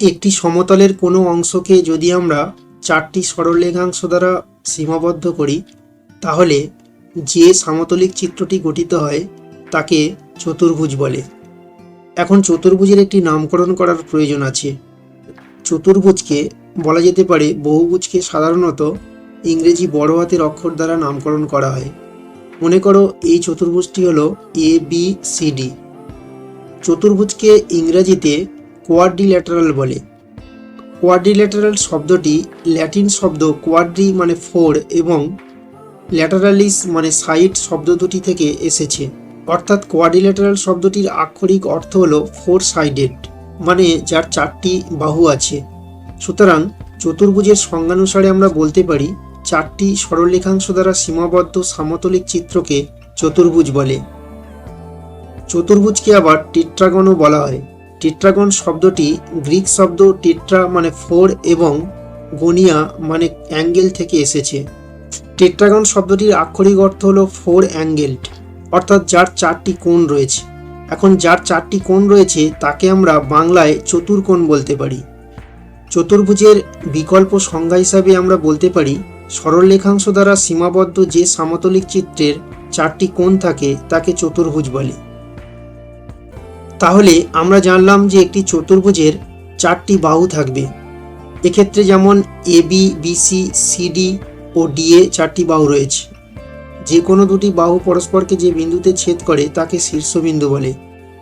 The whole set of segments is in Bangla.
একটি সমতলের কোনো অংশকে যদি আমরা চারটি সরলরেখাংশ দ্বারা সীমাবদ্ধ করি, তাহলে যে সামতলিক চিত্রটি গঠিত হয়, তাকে চতুর্ভুজ বলে। এখন চতুর্ভুজের একটি নামকরণ করার প্রয়োজন আছে। চতুর্ভুজকে বলা যেতে পারে বহুভুজকে সাধারণত ইংরেজি বড় হাতের অক্ষর দ্বারা নামকরণ করা হয়। মনে করো এই চতুর্ভুজটি হলো এ বি সি ডি চতুর্ভুজকে ইংরেজিতে কোয়াড্রিল্যাটারাল বলে। কোয়াড্রিল্যাটারাল শব্দটি ল্যাটিন শব্দ কোয়াড্রি মানে ফোর এবং ল্যাটারালিস মানে সাইড শব্দ দুটি থেকে এসেছে। অর্থাৎ কোয়াড্রিল্যাটারাল শব্দটির আক্ষরিক অর্থ হলো ফোর সাইডেড মানে যার চারটি বাহু আছে। সুতরাং চতুর্ভুজের সংজ্ঞানুসারে আমরা বলতে পারি, চারটি সরলরেখাংশ দ্বারা সীমাবদ্ধ সামতলিক চিত্রকে চতুর্ভুজ বলে। চতুর্ভুজকে আবার টিট্রাগনও বলা হয়। টিট্রাগন শব্দটি গ্রিক শব্দ টিট্রা মানে ফোর এবং গনিয়া মানে অ্যাঙ্গেল থেকে এসেছে। টেট্রাগন শব্দটির আক্ষরিক অর্থ হলো ফোর অ্যাঙ্গেলড, অর্থাৎ যার চারটি কোণ রয়েছে। এখন যার চারটি কোণ রয়েছে তাকে আমরা বাংলায় চতুর্কোণ বলতে পারি। চতুর্ভুজের বিকল্প সংজ্ঞা হিসাবে আমরা বলতে পারি সরল সরলরেখাংশ দ্বারা সীমাবদ্ধ যে সামতলিক চিত্রের চারটি কোণ থাকে তাকে চতুর্ভুজ বলে। তাহলে আমরা জানলাম যে একটি চতুর্ভুজের চারটি বাহু থাকবে। এক্ষেত্রে যেমন এ বি বিসি সিডি ও ডিএ চারটি বাহু রয়েছে। যে কোনো দুটি বাহু পরস্পরকে যে বিন্দুতে ছেদ করে তাকে শীর্ষবিন্দু বলে।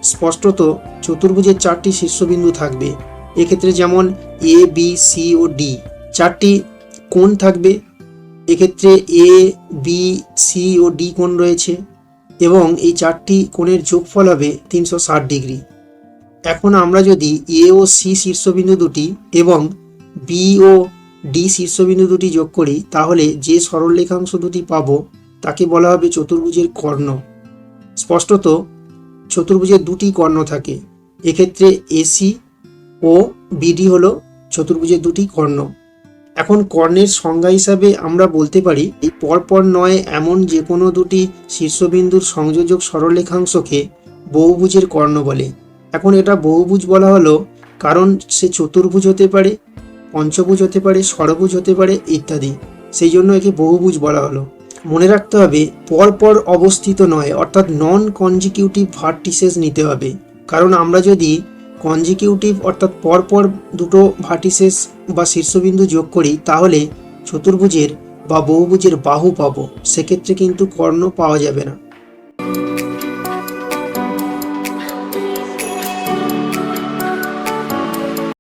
স্পষ্টত চতুর্ভুজের চারটি শীর্ষবিন্দু থাকবে। এক্ষেত্রে যেমন এ বি সি ও ডি চারটি কোণ থাকবে। এক্ষেত্রে এ বি সি ও ডি কোণ রয়েছে। এবং এই চারটি কোণের যোগফল হবে তিনশো ষাট ডিগ্রি। এখন আমরা যদি এ ও সি শীর্ষবিন্দু দুটি এবং বি ও ডি শীর্ষবিন্দু দুটি যোগ করি, তাহলে যে সরলরেখাংশ দুটি পাব, তাকে বলা হবে চতুর্ভুজের কর্ণ। স্পষ্টত, চতুর্ভুজের দুটি কর্ণ থাকে। এক্ষেত্রে এসি ও বিডি হলো চতুর্ভুজের দুটি কর্ণ। এখন কর্ণের সংজ্ঞা হিসাবে আমরা বলতে পারি এই পরপর নয় এমন যে কোনো দুটি শীর্ষবিন্দুর সংযোজক সরলরেখাংশকে বহুভুজের কর্ণ বলে। এখন এটা বহুভুজ বলা হলো কারণ সে চতুর্ভুজ হতে পারে, পঞ্চভুজ হতে পারে, ষড়ভুজ হতে পারে ইত্যাদি। সেই জন্য একে বহুভুজ বলা হলো। মনে রাখতে হবে, পরপর অবস্থিত নয়, অর্থাৎ নন কনজিকিউটিভ ভার্টিসেস নিতে হবে। কারণ আমরা যদি কনজিকিউটিভ অর্থাৎ পরপর দুটো ভার্টিসেস বা শীর্ষবিন্দু যোগ করি, তাহলে চতুর্ভুজের বা বহুভুজের বাহু পাবো। সেক্ষেত্রে কিন্তু কর্ণ পাওয়া যাবে না।